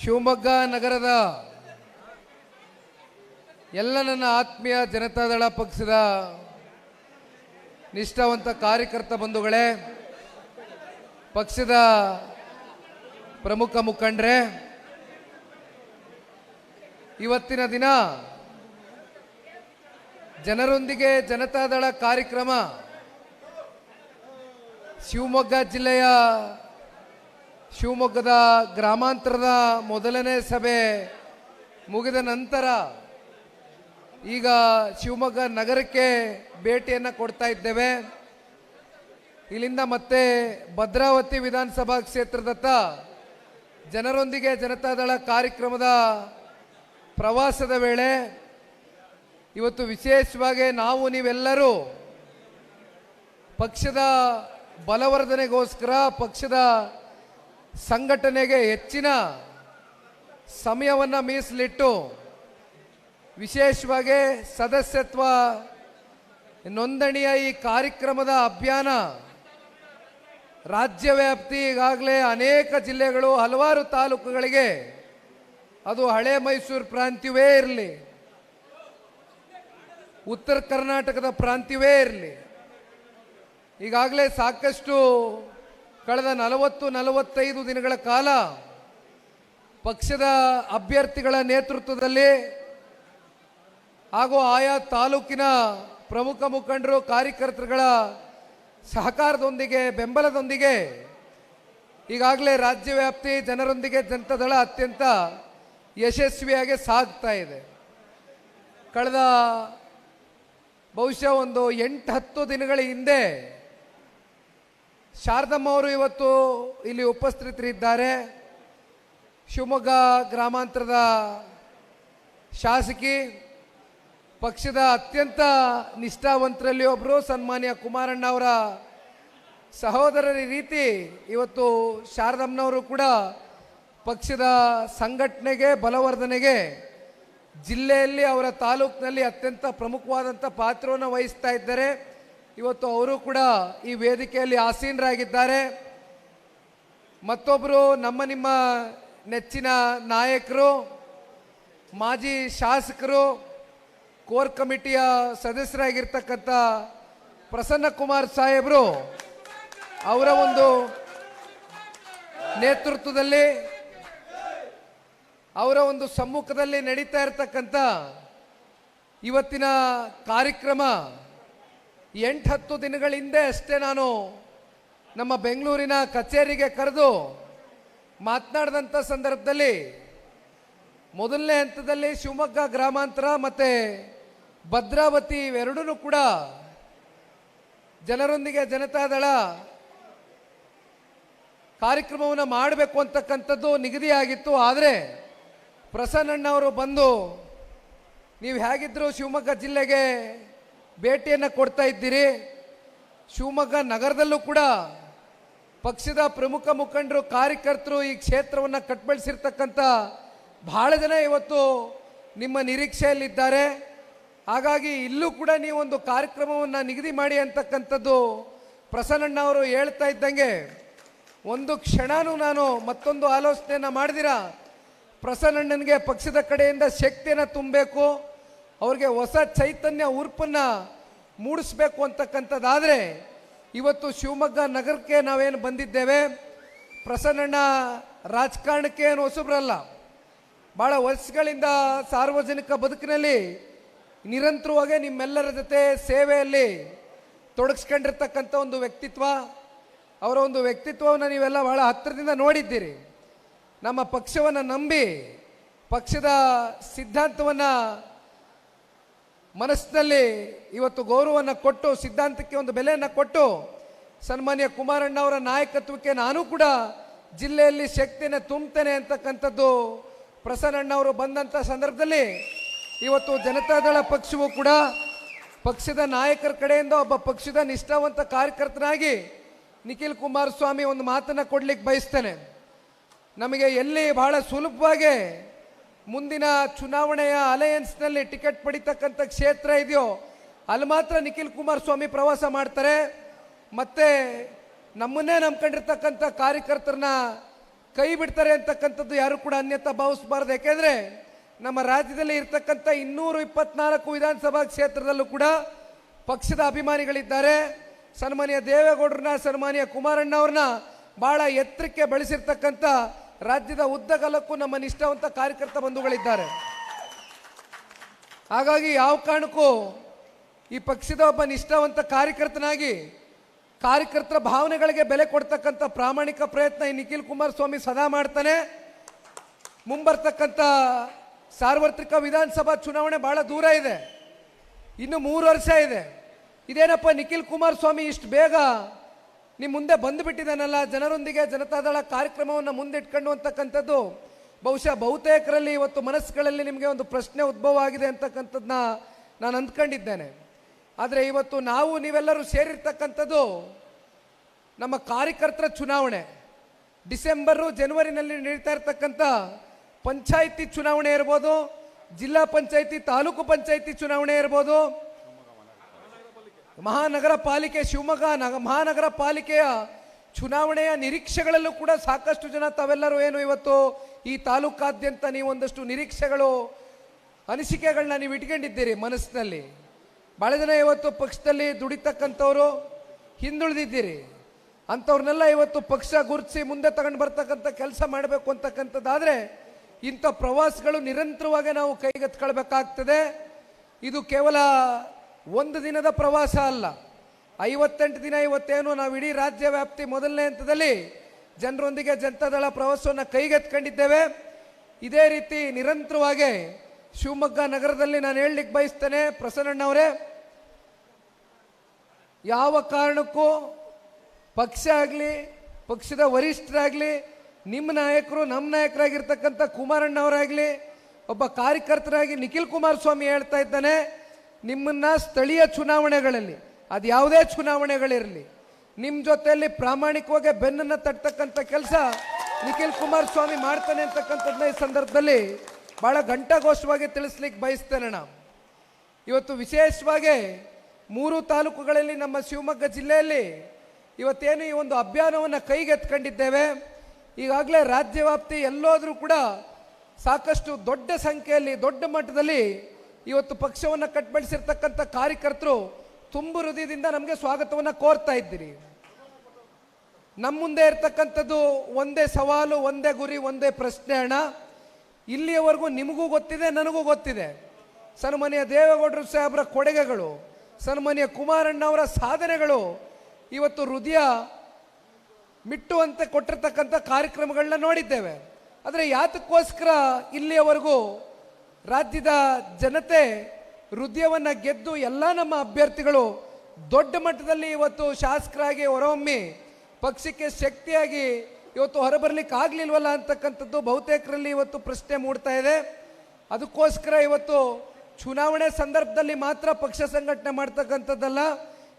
ಶಿವಮೊಗ್ಗ ನಗರದ ಎಲ್ಲ ನನ್ನ ಆತ್ಮೀಯ ಜನತಾದಳ ಪಕ್ಷದ ನಿಷ್ಠಾವಂತ ಕಾರ್ಯಕರ್ತ ಬಂಧುಗಳೇ, ಪಕ್ಷದ ಪ್ರಮುಖ ಮುಖಂಡ್ರೆ, ಇವತ್ತಿನ ದಿನ ಜನರೊಂದಿಗೆ ಜನತಾದಳ ಕಾರ್ಯಕ್ರಮ ಶಿವಮೊಗ್ಗ ಜಿಲ್ಲೆಯ ಶಿವಮೊಗ್ಗದ ಗ್ರಾಮಾಂತರದ ಮೊದಲನೇ ಸಭೆ ಮುಗಿದ ನಂತರ ಈಗ ಶಿವಮೊಗ್ಗ ನಗರಕ್ಕೆ ಭೇಟಿಯನ್ನು ಕೊಡ್ತಾ ಇದ್ದೇವೆ. ಇಲ್ಲಿಂದ ಮತ್ತೆ ಭದ್ರಾವತಿ ವಿಧಾನಸಭಾ ಕ್ಷೇತ್ರದತ್ತ ಜನರೊಂದಿಗೆ ಜನತಾದಳ ಕಾರ್ಯಕ್ರಮದ ಪ್ರವಾಸದ ವೇಳೆ ಇವತ್ತು ವಿಶೇಷವಾಗಿ ನಾವು ನೀವೆಲ್ಲರೂ ಪಕ್ಷದ ಬಲವರ್ಧನೆಗೋಸ್ಕರ ಪಕ್ಷದ ಸಂಘಟನೆಗೆ ಹೆಚ್ಚಿನ ಸಮಯವನ್ನು ಮೀಸಲಿಟ್ಟು ವಿಶೇಷವಾಗಿ ಸದಸ್ಯತ್ವ ನೋಂದಣಿಯ ಈ ಕಾರ್ಯಕ್ರಮದ ಅಭಿಯಾನ ರಾಜ್ಯವ್ಯಾಪ್ತಿ ಈಗಾಗಲೇ ಅನೇಕ ಜಿಲ್ಲೆಗಳು ಹಲವಾರು ತಾಲೂಕುಗಳಿಗೆ ಅದು ಹಳೆ ಮೈಸೂರು ಪ್ರಾಂತ್ಯವೇ ಇರಲಿ, ಉತ್ತರ ಕರ್ನಾಟಕದ ಪ್ರಾಂತ್ಯವೇ ಇರಲಿ. ಈಗಾಗಲೇ ಸಾಕಷ್ಟು ಕಳೆದ ನಲವತ್ತು ನಲವತ್ತೈದು ದಿನಗಳ ಕಾಲ ಪಕ್ಷದ ಅಭ್ಯರ್ಥಿಗಳ ನೇತೃತ್ವದಲ್ಲಿ ಹಾಗೂ ಆಯಾ ತಾಲೂಕಿನ ಪ್ರಮುಖ ಮುಖಂಡರು, ಕಾರ್ಯಕರ್ತರುಗಳ ಸಹಕಾರದೊಂದಿಗೆ, ಬೆಂಬಲದೊಂದಿಗೆ ಈಗಾಗಲೇ ರಾಜ್ಯವ್ಯಾಪ್ತಿ ಜನರೊಂದಿಗೆ ಜನತಾದಳ ಅತ್ಯಂತ ಯಶಸ್ವಿಯಾಗಿ ಸಾಗ್ತಾ ಇದೆ. ಕಳೆದ ಬಹುಶಃ ಒಂದು ಎಂಟು ಹತ್ತು ದಿನಗಳ ಹಿಂದೆ ಶಾರದಮ್ಮ ಅವರು ಇವತ್ತು ಇಲ್ಲಿ ಉಪಸ್ಥಿತರಿದ್ದಾರೆ. ಶಿವಮೊಗ್ಗ ಗ್ರಾಮಾಂತರದ ಶಾಸಕಿ, ಪಕ್ಷದ ಅತ್ಯಂತ ನಿಷ್ಠಾವಂತರಲ್ಲಿ ಒಬ್ಬರು ಸನ್ಮಾನ್ಯ ಕುಮಾರಣ್ಣ ಅವರ ಸಹೋದರರ ರೀತಿ ಇವತ್ತು ಶಾರದಮ್ಮನವರು ಕೂಡ ಪಕ್ಷದ ಸಂಘಟನೆಗೆ, ಬಲವರ್ಧನೆಗೆ ಜಿಲ್ಲೆಯಲ್ಲಿ ಅವರ ತಾಲೂಕಿನಲ್ಲಿ ಅತ್ಯಂತ ಪ್ರಮುಖವಾದಂಥ ಪಾತ್ರವನ್ನು ವಹಿಸ್ತಾ ಇದ್ದಾರೆ. ಇವತ್ತು ಅವರು ಕೂಡ ಈ ವೇದಿಕೆಯಲ್ಲಿ ಆಸೀನರಾಗಿದ್ದಾರೆ. ಮತ್ತೊಬ್ಬರು ನಮ್ಮ ನಿಮ್ಮ ನೆಚ್ಚಿನ ನಾಯಕರು, ಮಾಜಿ ಶಾಸಕರು, ಕೋರ್ ಕಮಿಟಿಯ ಸದಸ್ಯರಾಗಿರ್ತಕ್ಕಂಥ ಪ್ರಸನ್ನ ಕುಮಾರ್ ಸಾಹೇಬರು ಅವರ ಒಂದು ನೇತೃತ್ವದಲ್ಲಿ, ಅವರ ಒಂದು ಸಮ್ಮುಖದಲ್ಲಿ ನಡೀತಾ ಇರತಕ್ಕಂಥ ಇವತ್ತಿನ ಕಾರ್ಯಕ್ರಮ ಎಂಟು ಹತ್ತು ದಿನಗಳ ಹಿಂದೆ ಅಷ್ಟೇ ನಾನು ನಮ್ಮ ಬೆಂಗಳೂರಿನ ಕಚೇರಿಗೆ ಕರೆದು ಮಾತನಾಡಿದಂಥ ಸಂದರ್ಭದಲ್ಲಿ ಮೊದಲನೇ ಹಂತದಲ್ಲಿ ಶಿವಮೊಗ್ಗ ಗ್ರಾಮಾಂತರ ಮತ್ತು ಭದ್ರಾವತಿ ಇವೆರಡೂ ಕೂಡ ಜನರೊಂದಿಗೆ ಜನತಾದಳ ಕಾರ್ಯಕ್ರಮವನ್ನು ಮಾಡಬೇಕು ಅಂತಕ್ಕಂಥದ್ದು ನಿಗದಿಯಾಗಿತ್ತು. ಆದರೆ ಪ್ರಸನ್ನಣ್ಣವರು ಬಂದು, ನೀವು ಹೇಗಿದ್ದರೂ ಶಿವಮೊಗ್ಗ ಜಿಲ್ಲೆಗೆ ಭೇಟಿಯನ್ನು ಕೊಡ್ತಾ ಇದ್ದೀರಿ. ಶಿವಮೊಗ್ಗ ನಗರದಲ್ಲೂ ಕೂಡ ಪಕ್ಷದ ಪ್ರಮುಖ ಮುಖಂಡರು, ಕಾರ್ಯಕರ್ತರು ಈ ಕ್ಷೇತ್ರವನ್ನು ಕಟ್ಬಳಿಸಿರ್ತಕ್ಕಂಥ ಭಾಳ ಜನ ಇವತ್ತು ನಿಮ್ಮ ನಿರೀಕ್ಷೆಯಲ್ಲಿದ್ದಾರೆ. ಹಾಗಾಗಿ ಇಲ್ಲೂ ಕೂಡ ನೀವೊಂದು ಕಾರ್ಯಕ್ರಮವನ್ನು ನಿಗದಿ ಮಾಡಿ ಅಂತಕ್ಕಂಥದ್ದು ಪ್ರಸನ್ನಣ್ಣ ಅವರು ಹೇಳ್ತಾ ಇದ್ದಂಗೆ, ಒಂದು ಕ್ಷಣನೂ ನಾನು ಮತ್ತೊಂದು ಆಲೋಚನೆಯನ್ನು ಮಾಡಿದಿರ? ಪ್ರಸನ್ನಣ್ಣನಿಗೆ ಪಕ್ಷದ ಕಡೆಯಿಂದ ಶಕ್ತಿಯನ್ನು ತುಂಬಬೇಕು. ಅವ್ರಿಗೆ ಹೊಸ ಚೈತನ್ಯ, ಉರ್ಪನ್ನು ಮೂಡಿಸ್ಬೇಕು ಅಂತಕ್ಕಂಥದ್ದಾದರೆ ಇವತ್ತು ಶಿವಮೊಗ್ಗ ನಗರಕ್ಕೆ ನಾವೇನು ಬಂದಿದ್ದೇವೆ? ಪ್ರಸನ್ನಣ್ಣ ರಾಜಕಾರಣಕ್ಕೆ ಏನು ಹೊಸಬ್ರಲ್ಲ. ಭಾಳ ವರ್ಷಗಳಿಂದ ಸಾರ್ವಜನಿಕ ಬದುಕಿನಲ್ಲಿ ನಿರಂತರವಾಗಿ ನಿಮ್ಮೆಲ್ಲರ ಜೊತೆ ಸೇವೆಯಲ್ಲಿ ತೊಡಗಿಸ್ಕೊಂಡಿರ್ತಕ್ಕಂಥ ಒಂದು ವ್ಯಕ್ತಿತ್ವ. ಅವರ ಒಂದು ವ್ಯಕ್ತಿತ್ವವನ್ನು ನೀವೆಲ್ಲ ಬಹಳ ಹತ್ತಿರದಿಂದ ನೋಡಿದ್ದೀರಿ. ನಮ್ಮ ಪಕ್ಷವನ್ನು ನಂಬಿ ಪಕ್ಷದ ಸಿದ್ಧಾಂತವನ್ನು ಮನಸ್ಸಿನಲ್ಲಿ ಇವತ್ತು ಗೌರವವನ್ನು ಕೊಟ್ಟು, ಸಿದ್ಧಾಂತಕ್ಕೆ ಒಂದು ಬೆಲೆಯನ್ನು ಕೊಟ್ಟು, ಸನ್ಮಾನ್ಯ ಕುಮಾರಣ್ಣ ಅವರ ನಾಯಕತ್ವಕ್ಕೆ ನಾನು ಕೂಡ ಜಿಲ್ಲೆಯಲ್ಲಿ ಶಕ್ತಿಯನ್ನು ತುಂಬ್ತೇನೆ ಅಂತಕ್ಕಂಥದ್ದು ಪ್ರಸನ್ನಣ್ಣ ಅವರು ಬಂದಂಥ ಸಂದರ್ಭದಲ್ಲಿ ಇವತ್ತು ಜನತಾದಳ ಪಕ್ಷವು ಕೂಡ ಪಕ್ಷದ ನಾಯಕರ ಕಡೆಯಿಂದ ಒಬ್ಬ ಪಕ್ಷದ ನಿಷ್ಠಾವಂತ ಕಾರ್ಯಕರ್ತನಾಗಿ ನಿಖಿಲ್ ಕುಮಾರಸ್ವಾಮಿ ಒಂದು ಮಾತನ್ನು ಕೊಡ್ಲಿಕ್ಕೆ ಬಯಸ್ತೇನೆ. ನಮಗೆ ಎಲ್ಲಿ ಬಹಳ ಸುಲಭವಾಗಿ ಮುಂದಿನ ಚುನಾವಣೆಯ ಅಲಯನ್ಸ್ನಲ್ಲಿ ಟಿಕೆಟ್ ಪಡಿತಕ್ಕಂಥ ಕ್ಷೇತ್ರ ಇದೆಯೋ, ಅಲ್ಲಿ ಮಾತ್ರ ನಿಖಿಲ್ ಕುಮಾರಸ್ವಾಮಿ ಪ್ರವಾಸ ಮಾಡ್ತಾರೆ. ಮತ್ತೆ ನಮ್ಮನ್ನೇ ನಂಬ್ಕೊಂಡಿರ್ತಕ್ಕಂಥ ಕಾರ್ಯಕರ್ತರನ್ನ ಕೈ ಬಿಡ್ತಾರೆ ಅಂತಕ್ಕಂಥದ್ದು ಯಾರು ಕೂಡ ಅನ್ಯತಾ ಭಾವಿಸಬಾರ್ದು. ಯಾಕೆಂದ್ರೆ ನಮ್ಮ ರಾಜ್ಯದಲ್ಲಿ ಇರ್ತಕ್ಕಂಥ ಇನ್ನೂರು ಇಪ್ಪತ್ನಾಲ್ಕು ವಿಧಾನಸಭಾ ಕ್ಷೇತ್ರದಲ್ಲೂ ಕೂಡ ಪಕ್ಷದ ಅಭಿಮಾನಿಗಳಿದ್ದಾರೆ. ಸನ್ಮಾನ್ಯ ದೇವೇಗೌಡರನ್ನ, ಸನ್ಮಾನ್ಯ ಕುಮಾರಣ್ಣವ್ರನ್ನ ಭಾಳ ಎತ್ತರಕ್ಕೆ ಬೆಳೆಸಿರ್ತಕ್ಕಂಥ ರಾಜ್ಯದ ಉದ್ದಗಲಕ್ಕೂ ನಮ್ಮ ನಿಷ್ಠಾವಂತ ಕಾರ್ಯಕರ್ತ ಬಂಧುಗಳಿದ್ದಾರೆ. ಹಾಗಾಗಿ ಯಾವ ಕಾರಣಕ್ಕೂ ಈ ಪಕ್ಷದ ಒಬ್ಬ ನಿಷ್ಠಾವಂತ ಕಾರ್ಯಕರ್ತನಾಗಿ ಕಾರ್ಯಕರ್ತರ ಭಾವನೆಗಳಿಗೆ ಬೆಲೆ ಕೊಡ್ತಕ್ಕಂಥ ಪ್ರಾಮಾಣಿಕ ಪ್ರಯತ್ನ ಈ ನಿಖಿಲ್ ಕುಮಾರಸ್ವಾಮಿ ಸದಾ ಮಾಡ್ತಾನೆ. ಮುಂಬರ್ತಕ್ಕಂಥ ಸಾರ್ವತ್ರಿಕ ವಿಧಾನಸಭಾ ಚುನಾವಣೆ ಬಹಳ ದೂರ ಇದೆ. ಇನ್ನು ಮೂರು ವರ್ಷ ಇದೆ. ಇದೇನಪ್ಪ ನಿಖಿಲ್ ಕುಮಾರಸ್ವಾಮಿ ಇಷ್ಟು ಬೇಗ ನಿಮ್ಮ ಮುಂದೆ ಬಂದುಬಿಟ್ಟಿದ್ದಾನಲ್ಲ ಜನರೊಂದಿಗೆ ಜನತಾದಳ ಕಾರ್ಯಕ್ರಮವನ್ನು ಮುಂದಿಟ್ಕೊಂಡು ಅಂತಕ್ಕಂಥದ್ದು, ಬಹುಶಃ ಬಹುತೇಕರಲ್ಲಿ ಇವತ್ತು ಮನಸ್ಸುಗಳಲ್ಲಿ ನಿಮಗೆ ಒಂದು ಪ್ರಶ್ನೆ ಉದ್ಭವ ಆಗಿದೆ ಅಂತಕ್ಕಂಥದ್ದನ್ನ ನಾನು ಅಂದ್ಕೊಂಡಿದ್ದೇನೆ. ಆದರೆ ಇವತ್ತು ನಾವು ನೀವೆಲ್ಲರೂ ಸೇರಿರ್ತಕ್ಕಂಥದ್ದು ನಮ್ಮ ಕಾರ್ಯಕರ್ತರ ಚುನಾವಣೆ. ಡಿಸೆಂಬರು, ಜನವರಿನಲ್ಲಿ ನಡೀತಾ ಇರ್ತಕ್ಕಂಥ ಪಂಚಾಯಿತಿ ಚುನಾವಣೆ ಇರ್ಬೋದು, ಜಿಲ್ಲಾ ಪಂಚಾಯಿತಿ, ತಾಲೂಕು ಪಂಚಾಯಿತಿ ಚುನಾವಣೆ ಇರ್ಬೋದು ಮಹಾನಗರ ಪಾಲಿಕೆ ಶಿವಮೊಗ್ಗ, ನಗ, ಮಹಾನಗರ ಪಾಲಿಕೆಯ ಚುನಾವಣೆಯ ನಿರೀಕ್ಷೆಗಳಲ್ಲೂ ಕೂಡ ಸಾಕಷ್ಟು ಜನ ತಾವೆಲ್ಲರೂ ಏನು ಇವತ್ತು ಈ ತಾಲೂಕಾದ್ಯಂತ ನೀವೊಂದಷ್ಟು ನಿರೀಕ್ಷೆಗಳು ಅನಿಸಿಕೆಗಳನ್ನ ನೀವು ಇಟ್ಕೊಂಡಿದ್ದೀರಿ ಮನಸ್ಸಿನಲ್ಲಿ. ಭಾಳ ಜನ ಇವತ್ತು ಪಕ್ಷದಲ್ಲಿ ದುಡಿತಕ್ಕಂಥವ್ರು ಹಿಂದುಳಿದಿದ್ದೀರಿ. ಅಂಥವ್ರನ್ನೆಲ್ಲ ಇವತ್ತು ಪಕ್ಷ ಗುರುತಿಸಿ ಮುಂದೆ ತಗೊಂಡು ಬರ್ತಕ್ಕಂಥ ಕೆಲಸ ಮಾಡಬೇಕು ಅಂತಕ್ಕಂಥದ್ದಾದರೆ ಇಂಥ ಪ್ರವಾಸಗಳು ನಿರಂತರವಾಗಿ ನಾವು ಕೈಗೆತ್ಕೊಳ್ಬೇಕಾಗ್ತದೆ ಇದು ಕೇವಲ ಒಂದು ದಿನದ ಪ್ರವಾಸ ಅಲ್ಲ. ಐವತ್ತೆಂಟು ದಿನ ಇವತ್ತೇನು ನಾವು ಇಡೀ ರಾಜ್ಯ ವ್ಯಾಪ್ತಿ ಮೊದಲನೇ ಹಂತದಲ್ಲಿ ಜನರೊಂದಿಗೆ ಜನತಾದಳ ಪ್ರವಾಸವನ್ನು ಕೈಗೆತ್ಕೊಂಡಿದ್ದೇವೆ ಇದೇ ರೀತಿ ನಿರಂತರವಾಗಿ ಶಿವಮೊಗ್ಗ ನಗರದಲ್ಲಿ ನಾನು ಹೇಳಲಿಕ್ಕೆ ಬಯಸ್ತೇನೆ ಪ್ರಸನ್ನಣ್ಣವರೇ ಯಾವ ಕಾರಣಕ್ಕೂ ಪಕ್ಷ ಆಗಲಿ, ಪಕ್ಷದ ವರಿಷ್ಠರಾಗಲಿ, ನಿಮ್ಮ ನಾಯಕರು ನಮ್ಮ ನಾಯಕರಾಗಿರ್ತಕ್ಕಂಥ ಕುಮಾರಣ್ಣವರಾಗಲಿ ಒಬ್ಬ ಕಾರ್ಯಕರ್ತರಾಗಿ ನಿಖಿಲ್ ಕುಮಾರಸ್ವಾಮಿ ಹೇಳ್ತಾ ಇದ್ದಾನೆ. ನಿಮ್ಮನ್ನ ಸ್ಥಳೀಯ ಚುನಾವಣೆಗಳಲ್ಲಿ, ಅದು ಯಾವುದೇ ಚುನಾವಣೆಗಳಿರಲಿ ನಿಮ್ಮ ಜೊತೆಯಲ್ಲಿ ಪ್ರಾಮಾಣಿಕವಾಗಿ ಬೆನ್ನನ್ನು ತಟ್ಟತಕ್ಕಂಥ ಕೆಲಸ ನಿಖಿಲ್ ಕುಮಾರಸ್ವಾಮಿ ಮಾಡ್ತಾನೆ ಅಂತಕ್ಕಂಥದ್ದನ್ನ ಈ ಸಂದರ್ಭದಲ್ಲಿ ಬಹಳ ಘಂಟಾಘೋಷವಾಗಿ ತಿಳಿಸ್ಲಿಕ್ಕೆ ಬಯಸ್ತೇನೆ ನಾವು ಇವತ್ತು ವಿಶೇಷವಾಗಿ ಮೂರು ತಾಲೂಕುಗಳಲ್ಲಿ ನಮ್ಮ ಶಿವಮೊಗ್ಗ ಜಿಲ್ಲೆಯಲ್ಲಿ ಇವತ್ತೇನು ಈ ಒಂದು ಅಭಿಯಾನವನ್ನು ಕೈಗೆತ್ಕೊಂಡಿದ್ದೇವೆ ಈಗಾಗಲೇ ರಾಜ್ಯ ವ್ಯಾಪ್ತಿ ಎಲ್ಲೋದ್ರೂ ಕೂಡ ಸಾಕಷ್ಟು ದೊಡ್ಡ ಸಂಖ್ಯೆಯಲ್ಲಿ, ದೊಡ್ಡ ಮಟ್ಟದಲ್ಲಿ ಇವತ್ತು ಪಕ್ಷವನ್ನು ಕಟ್ಬಳಿಸಿರ್ತಕ್ಕಂಥ ಕಾರ್ಯಕರ್ತರು ತುಂಬು ಹೃದಯದಿಂದ ನಮಗೆ ಸ್ವಾಗತವನ್ನು ಕೋರ್ತಾ ಇದ್ದೀರಿ. ನಮ್ಮ ಮುಂದೆ ಇರ್ತಕ್ಕಂಥದ್ದು ಒಂದೇ ಸವಾಲು, ಒಂದೇ ಗುರಿ, ಒಂದೇ ಪ್ರಶ್ನೆ ಅಣ್ಣ. ಇಲ್ಲಿಯವರೆಗೂ ನಿಮಗೂ ಗೊತ್ತಿದೆ, ನನಗೂ ಗೊತ್ತಿದೆ. ಸನ್ಮಾನ್ಯ ದೇವೇಗೌಡರು ಸಾಹೇಬರ ಕೊಡುಗೆಗಳು, ಸನ್ಮಾನ್ಯ ಕುಮಾರಣ್ಣವರ ಸಾಧನೆಗಳು ಇವತ್ತು ಹೃದಯ ಮಿಟ್ಟುವಂತೆ ಕೊಟ್ಟಿರ್ತಕ್ಕಂಥ ಕಾರ್ಯಕ್ರಮಗಳನ್ನ ನೋಡಿದ್ದೇವೆ. ಆದರೆ ಯಾತಕ್ಕೋಸ್ಕರ ಇಲ್ಲಿಯವರೆಗೂ ರಾಜ್ಯದ ಜನತೆ ಹೃದಯವನ್ನು ಗೆದ್ದು ಎಲ್ಲ ನಮ್ಮ ಅಭ್ಯರ್ಥಿಗಳು ದೊಡ್ಡ ಮಟ್ಟದಲ್ಲಿ ಇವತ್ತು ಶಾಸಕರಾಗಿ ಹೊರಹೊಮ್ಮಿ ಪಕ್ಷಕ್ಕೆ ಶಕ್ತಿಯಾಗಿ ಇವತ್ತು ಹೊರಬರ್ಲಿಕ್ಕೆ ಆಗಲಿಲ್ವಲ್ಲ ಅಂತಕ್ಕಂಥದ್ದು ಬಹುತೇಕರಲ್ಲಿ ಇವತ್ತು ಪ್ರಶ್ನೆ ಮೂಡ್ತಾ ಇದೆ. ಅದಕ್ಕೋಸ್ಕರ ಇವತ್ತು ಚುನಾವಣೆ ಸಂದರ್ಭದಲ್ಲಿ ಮಾತ್ರ ಪಕ್ಷ ಸಂಘಟನೆ ಮಾಡ್ತಕ್ಕಂಥದ್ದಲ್ಲ,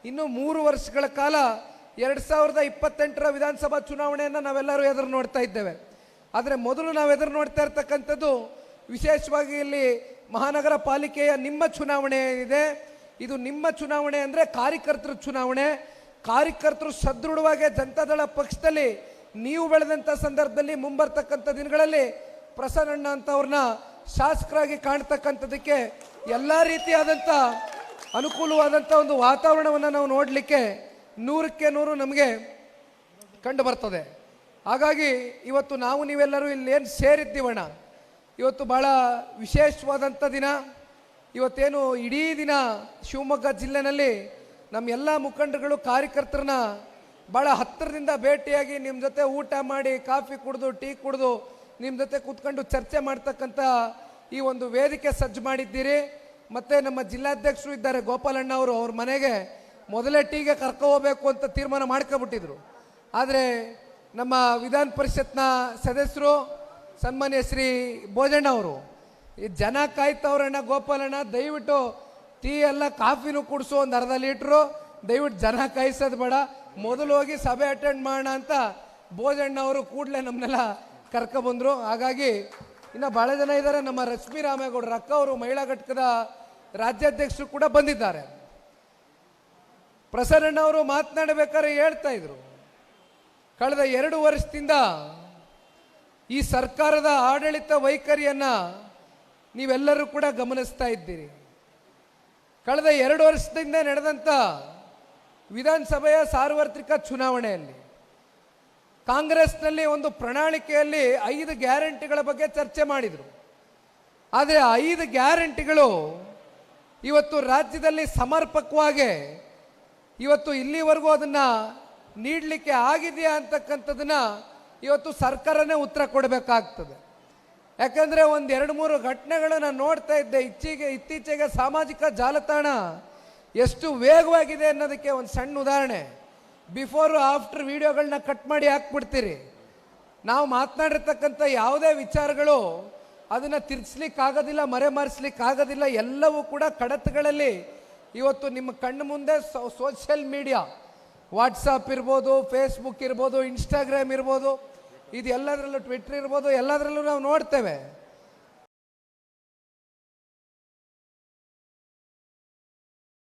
ಇನ್ನು ಮೂರು ವರ್ಷಗಳ ಕಾಲ ಎರಡು ಸಾವಿರದ ಇಪ್ಪತ್ತೆಂಟರ ವಿಧಾನಸಭಾ ಚುನಾವಣೆಯನ್ನು ನಾವೆಲ್ಲರೂ ಎದುರು ನೋಡ್ತಾ ಇದ್ದೇವೆ. ಆದರೆ ಮೊದಲು ನಾವು ಎದುರು ನೋಡ್ತಾ ಇರ್ತಕ್ಕಂಥದ್ದು ವಿಶೇಷವಾಗಿ ಇಲ್ಲಿ ಮಹಾನಗರ ಪಾಲಿಕೆಯ ನಿಮ್ಮ ಚುನಾವಣೆ ಇದೆ ಇದು ನಿಮ್ಮ ಚುನಾವಣೆ ಅಂದರೆ ಕಾರ್ಯಕರ್ತರ ಚುನಾವಣೆ. ಕಾರ್ಯಕರ್ತರು ಸದೃಢವಾಗಿ ಜನತಾದಳ ಪಕ್ಷದಲ್ಲಿ ನೀವು ಬೆಳೆದಂಥ ಸಂದರ್ಭದಲ್ಲಿ ಮುಂಬರ್ತಕ್ಕಂಥ ದಿನಗಳಲ್ಲಿ ಪ್ರಸನ್ನಣ್ಣ ಅಂತವ್ರನ್ನ ಶಾಸಕರಾಗಿ ಕಾಣ್ತಕ್ಕಂಥದ್ದಕ್ಕೆ ಎಲ್ಲ ರೀತಿಯಾದಂಥ ಅನುಕೂಲವಾದಂಥ ಒಂದು ವಾತಾವರಣವನ್ನು ನಾವು ನೋಡಲಿಕ್ಕೆ ನೂರಕ್ಕೆ ನೂರು ನಮಗೆ ಕಂಡು ಬರ್ತದೆ. ಹಾಗಾಗಿ ಇವತ್ತು ನಾವು ನೀವೆಲ್ಲರೂ ಇಲ್ಲೇನು ಸೇರಿದ್ದೀವಣ್ಣ? ಇವತ್ತು ಬಹಳ ವಿಶೇಷವಾದಂಥ ದಿನ. ಇವತ್ತೇನು ಇಡೀ ದಿನ ಶಿವಮೊಗ್ಗ ಜಿಲ್ಲೆನಲ್ಲಿ ನಮ್ಮ ಎಲ್ಲ ಮುಖಂಡರುಗಳು, ಕಾರ್ಯಕರ್ತರನ್ನ ಭಾಳ ಹತ್ತಿರದಿಂದ ಭೇಟಿಯಾಗಿ ನಿಮ್ಮ ಜೊತೆ ಊಟ ಮಾಡಿ, ಕಾಫಿ ಕುಡಿದು, ಟೀ ಕುಡಿದು ನಿಮ್ಮ ಜೊತೆ ಕೂತ್ಕೊಂಡು ಚರ್ಚೆ ಮಾಡ್ತಕ್ಕಂಥ ಈ ಒಂದು ವೇದಿಕೆ ಸಜ್ಜು ಮಾಡಿದ್ದೀರಿ. ಮತ್ತು ನಮ್ಮ ಜಿಲ್ಲಾಧ್ಯಕ್ಷರು ಇದ್ದಾರೆ, ಗೋಪಾಲಣ್ಣ ಅವರು, ಅವ್ರ ಮನೆಗೆ ಮೊದಲೇ ಟೀಗೆ ಕರ್ಕೊ ಹೋಗಬೇಕು ಅಂತ ತೀರ್ಮಾನ ಮಾಡ್ಕೊಬಿಟ್ಟಿದ್ರು. ಆದರೆ ನಮ್ಮ ವಿಧಾನ ಪರಿಷತ್ನ ಸದಸ್ಯರು ಸನ್ಮಾನ್ಯ ಶ್ರೀ ಭೋಜಣ್ಣ ಅವರು, ಈ ಜನ ಕಾಯ್ತವ್ರಣ್ಣ ಗೋಪಾಲಣ್ಣ, ದಯವಿಟ್ಟು ಟೀ ಎಲ್ಲ ಕಾಫಿನೂ ಕುಡಿಸು ಒಂದು ಅರ್ಧ ಲೀಟ್ರು. ದಯವಿಟ್ಟು ಜನ ಕಾಯಿಸೋದು ಬೇಡ. ಮೊದಲು ಹೋಗಿ ಸಭೆ ಅಟೆಂಡ್ ಮಾಡೋಣ ಅಂತ ಭೋಜಣ್ಣ ಅವರು ಕೂಡಲೇ ನಮ್ಮನ್ನೆಲ್ಲ ಕರ್ಕೊಬಂದರು ಹಾಗಾಗಿ ಇನ್ನು ಭಾಳ ಜನ ಇದ್ದಾರೆ ನಮ್ಮ ರಶ್ಮಿ ರಾಮೇಗೌಡರು ಅಕ್ಕ ಅವರು ಮಹಿಳಾ ಘಟಕದ ರಾಜ್ಯಾಧ್ಯಕ್ಷರು ಕೂಡ ಬಂದಿದ್ದಾರೆ. ಪ್ರಸರಣ್ಣ ಅವರು ಮಾತನಾಡಬೇಕಾದ್ರೆ ಹೇಳ್ತಾ ಇದ್ರು. ಕಳೆದ ಎರಡು ವರ್ಷದಿಂದ ಈ ಸರ್ಕಾರದ ಆಡಳಿತ ವೈಖರಿಯನ್ನು ನೀವೆಲ್ಲರೂ ಕೂಡ ಗಮನಿಸ್ತಾ ಇದ್ದೀರಿ. ಕಳೆದ ಎರಡು ವರ್ಷದಿಂದ ನಡೆದಂಥ ವಿಧಾನಸಭೆಯ ಸಾರ್ವತ್ರಿಕ ಚುನಾವಣೆಯಲ್ಲಿ ಕಾಂಗ್ರೆಸ್ನಲ್ಲಿ ಒಂದು ಪ್ರಣಾಳಿಕೆಯಲ್ಲಿ ಐದು ಗ್ಯಾರಂಟಿಗಳ ಬಗ್ಗೆ ಚರ್ಚೆ ಮಾಡಿದರು. ಆದರೆ ಐದು ಗ್ಯಾರಂಟಿಗಳು ಇವತ್ತು ರಾಜ್ಯದಲ್ಲಿ ಸಮರ್ಪಕವಾಗಿ ಇವತ್ತು ಇಲ್ಲಿವರೆಗೂ ಅದನ್ನು ನೀಡಲಿಕ್ಕೆ ಆಗಿದೆಯಾ ಅಂತಕ್ಕಂಥದ್ದನ್ನ ಇವತ್ತು ಸರ್ಕಾರನೇ ಉತ್ತರ ಕೊಡಬೇಕಾಗ್ತದೆ. ಯಾಕಂದರೆ ಒಂದು ಎರಡು ಮೂರು ಘಟನೆಗಳನ್ನು ನೋಡ್ತಾ ಇದ್ದೆ ಇಚ್ಚಿಗೆ ಇತ್ತೀಚೆಗೆ ಸಾಮಾಜಿಕ ಜಾಲತಾಣ ಎಷ್ಟು ವೇಗವಾಗಿದೆ ಅನ್ನೋದಕ್ಕೆ ಒಂದು ಸಣ್ಣ ಉದಾಹರಣೆ. ಬಿಫೋರು ಆಫ್ಟರ್ ವಿಡಿಯೋಗಳನ್ನ ಕಟ್ ಮಾಡಿ ಹಾಕ್ಬಿಡ್ತೀರಿ. ನಾವು ಮಾತನಾಡಿರ್ತಕ್ಕಂಥ ಯಾವುದೇ ವಿಚಾರಗಳು ಅದನ್ನು ತಿರ್ಸ್ಲಿಕ್ಕಾಗೋದಿಲ್ಲ ಮರೆಮರೆಸ್ಲಿಕ್ಕಾಗೋದಿಲ್ಲ ಎಲ್ಲವೂ ಕೂಡ ಕಡತಗಳಲ್ಲಿ ಇವತ್ತು ನಿಮ್ಮ ಕಣ್ಣು ಮುಂದೆ ಸೋಷಿಯಲ್ ಮೀಡಿಯಾ ವಾಟ್ಸಪ್ ಇರ್ಬೋದು ಫೇಸ್ಬುಕ್ ಇರ್ಬೋದು ಇನ್ಸ್ಟಾಗ್ರಾಮ್ ಇರ್ಬೋದು ಇದು ಎಲ್ಲದರಲ್ಲೂ ಟ್ವಿಟ್ರ್ ಇರ್ಬೋದು ಎಲ್ಲದರಲ್ಲೂ ನಾವು ನೋಡ್ತೇವೆ.